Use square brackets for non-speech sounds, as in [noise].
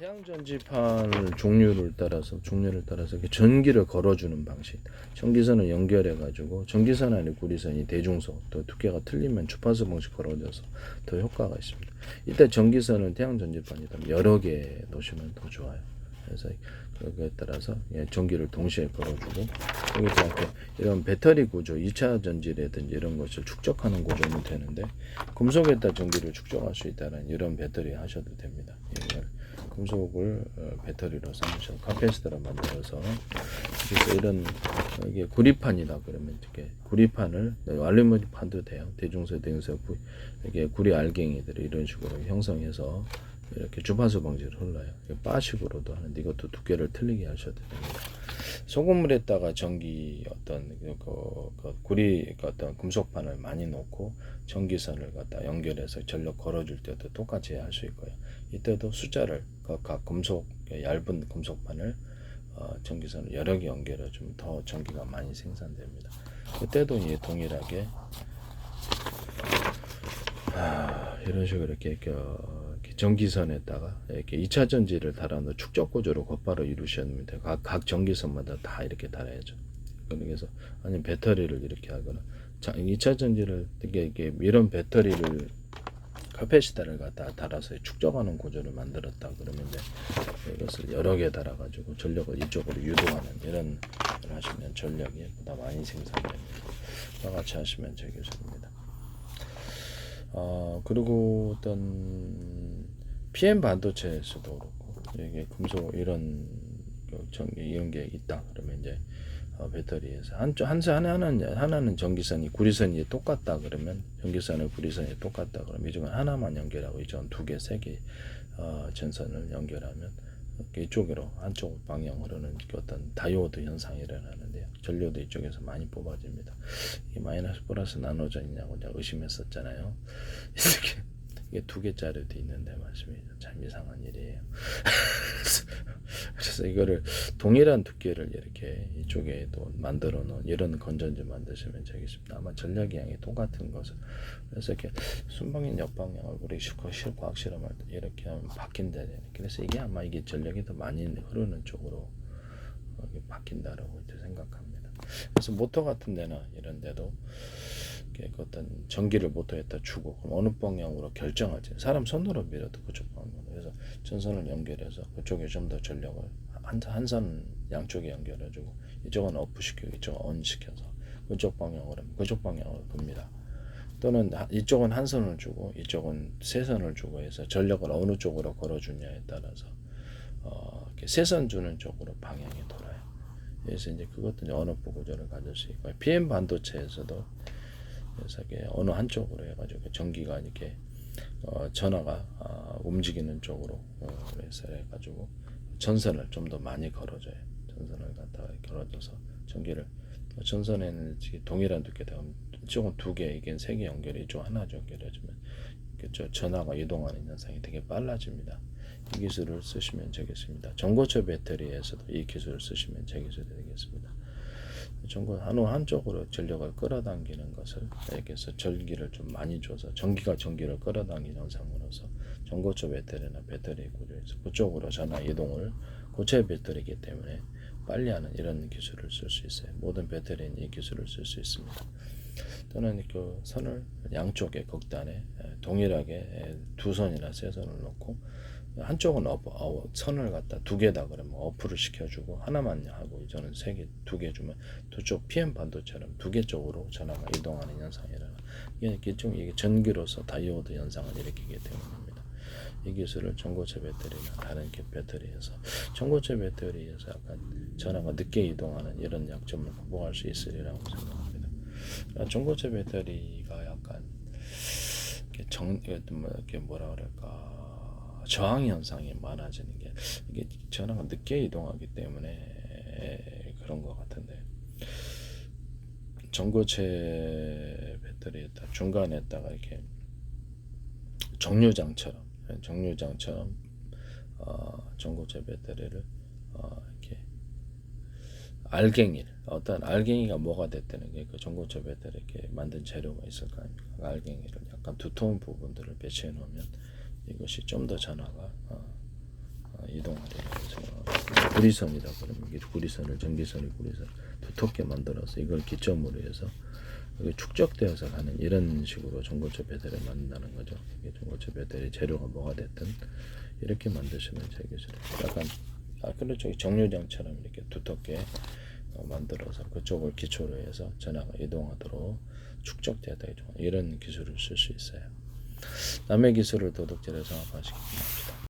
태양 전지판을 종류를 따라서 종류를 따라서 전기를 걸어주는 방식. 전기선을 연결해 가지고 전기선 안에 구리선이 대중소 또 두께가 틀리면 주파수 방식 걸어줘서 더 효과가 있습니다. 이때 전기선은 태양 전지판이다 여러 개 놓으시면 더 좋아요. 그래서 그거에 따라서 예, 전기를 동시에 걸어주고 여기서 이렇게 이런 배터리 구조, 2차 전지라든지 이런 것을 축적하는 구조는 되는데 금속에다 전기를 축적할 수 있다는 이런 배터리 하셔도 됩니다. 금속을 어, 배터리로 삼으셔 카페시터로 만들어서 그래서 이런 어, 이게 구리판이다 그러면 이렇게 구리판을 알루미늄 판도 돼요. 대중소 대중소 구- 이게 구리 알갱이들을 이런 식으로 형성해서 이렇게 주파수 방지를 흘러요. 바식으로도 하는데 이것도 두께를 틀리게 하셔도 됩니다. 소금물에다가 전기 어떤 그, 그, 그 구리 그 어떤 금속판을 많이 놓고 전기선을 갖다 연결해서 전력 걸어줄 때도 똑같이 할 수 있고요. 이때도 숫자를 그각 금속 얇은 금속판을 어, 전기선을 여러 개 연결해 주면 더 전기가 많이 생산됩니다. 그때도 이 동일하게 아, 이런 식으로 이렇게 전기선에다가 이렇게 2차 전지를 달아놓은 축적 구조로 곧바로 돼요. 각, 각 전기선마다 다 이렇게 달아야죠. 그래서 아니면 배터리를 이렇게 하거나 자, 2차 전지를 이게, 이게 이런 배터리를 카페시타를 갖다 달아서 축적하는 구조를 만들었다 그러면 이것을 여러 개 달아가지고 전력을 이쪽으로 유도하는 이런 걸 하시면 전력이 보다 많이 생산됩니다. 과 같이 하시면 되겠습니다. 어, 그리고 어떤 PM 반도체에서도 그렇고 이게 금속 이런 그 전기 이런 게 있다 그러면 이제 어, 배터리에서 한쪽 한 하나는 하나는 전기선이 구리선이 똑같다 그러면 전기선의 구리선이 똑같다 그러면 이쪽은 하나만 연결하고 이쪽은 두 개, 세개 어, 전선을 연결하면 이쪽으로 한쪽 방향으로는 그 어떤 다이오드 현상이 일어나는데요. 전류도 이쪽에서 많이 뽑아집니다. 이게 마이너스 플러스 제가 의심했었잖아요. [laughs] 이렇게 이게 두 개짜리도 있는데 말씀이죠. 참 이상한 일이에요. [laughs] 그래서 이거를 동일한 두께를 이렇게 이쪽에도 만들어 놓은 이런 건전지 만드시면 되겠습니다. 아마 전력이 양이 똑같은 것을 그래서 이렇게 순방인 역방향을 우리 실과 실과학 실험할 때 이렇게 하면 바뀐다. 그래서 이게 아마 이게 전력이 더 많이 흐르는 쪽으로 어, 바뀐다라고 이렇게 생각합니다. 그래서 모터 같은 데나 이런 데도 이렇게 그 어떤 전기를 모터에다 주고 그럼 어느 방향으로 결정하지 사람 손으로 밀어도 그쪽 방향으로 그래서 전선을 연결해서 그쪽에 좀 더 전력을 한한 양쪽에 연결해주고 이쪽은 오프 시키고 이쪽은 on 시켜서 그쪽 방향으로 그쪽 방향으로 봅니다. 또는 하- 이쪽은 한 선을 주고 이쪽은 세 선을 주고 해서 전력을 어느 쪽으로 걸어주냐에 따라서 어, 이렇게 세선 주는 쪽으로 방향이 돌아요. 그래서 이제 그것도 이제 언어부 구조를 가질 수 있고 PM 반도체에서도 그래서 이게 어느 한쪽으로 해가지고 전기가 이렇게 어, 전화가 아, 움직이는 쪽으로 어, 그래서 해가지고 전선을 좀 더 많이 걸어줘요. 전선을 갖다가 걸어줘서 전기를 전선에는 이렇게 동일한 두께 되면 이쪽은 두 개, 이게 세 개 연결이 이쪽 하나 연결해주면 그저 전화가 이동하는 현상이 되게 빨라집니다. 이 기술을 쓰시면 되겠습니다. 전고체 배터리에서도 이 기술을 쓰시면 되겠습니다. 전고 한우 한쪽으로 전력을 끌어당기는 것을 해서 전기를 좀 많이 줘서 전기가 전기를 끌어당기는 현상으로서 전고체 배터리나 배터리 구조에서 그쪽으로 전화 이동을 고체 배터리이기 때문에 빨리 하는 이런 기술을 쓸 수 있어요. 모든 배터리는 이 기술을 쓸 수 있습니다. 또는 그 선을 양쪽에 극단에 에, 동일하게 에, 두 선이나 세 선을 놓고 한쪽은 업, 어, 선을 갖다 두 개다 그러면 어프를 시켜주고 하나만 하고 저는 세 개, 두 개 주면 두쪽 PM 반도처럼 두 개 쪽으로 전화가 이동하는 현상이 일어나. 이게 일종 이게 전기로서 다이오드 현상을 일으키기 때문입니다. 이 기술을 전고체 배터리나 다른 개 배터리에서 전고체 배터리에서 약간 전화가 늦게 이동하는 이런 약점을 극복할 수 있으리라고 생각합니다. 아, 전고체 배터리가 약간 정 이렇게 뭐라 그럴까 저항 현상이 많아지는 게 이게 전화가 늦게 이동하기 때문에 그런 것 같은데 전고체 배터리에다 중간에다가 이렇게 정류장처럼 정류장처럼 어, 전고체 배터리를 어, 이렇게 알갱이를 어떤 알갱이가 뭐가 됐다는 게 그 전고체 배터리 이렇게 만든 재료가 있을 거 아닙니까? 그 알갱이를 약간 두터운 부분들을 배치해 놓으면 이것이 좀 더 전화가 어, 어, 이 구리선이다 그러면 이게 구리선을 전기선을 구리선 두텁게 만들어서 이걸 기점으로 해서 축적되어서 가는 이런 식으로 전고체 배터리를 만든다는 거죠. 이게 전고체 배터리 재료가 뭐가 됐든 이렇게 만드시면 되겠어요. 약간 아 그렇죠. 정류장처럼 이렇게 두텁게 어, 만들어서 그쪽을 기초로 해서 전화가 이동하도록 축적되다 이런 기술을 쓸 수 있어요. 남의 기술을 도둑질해 장악하시기 바랍니다.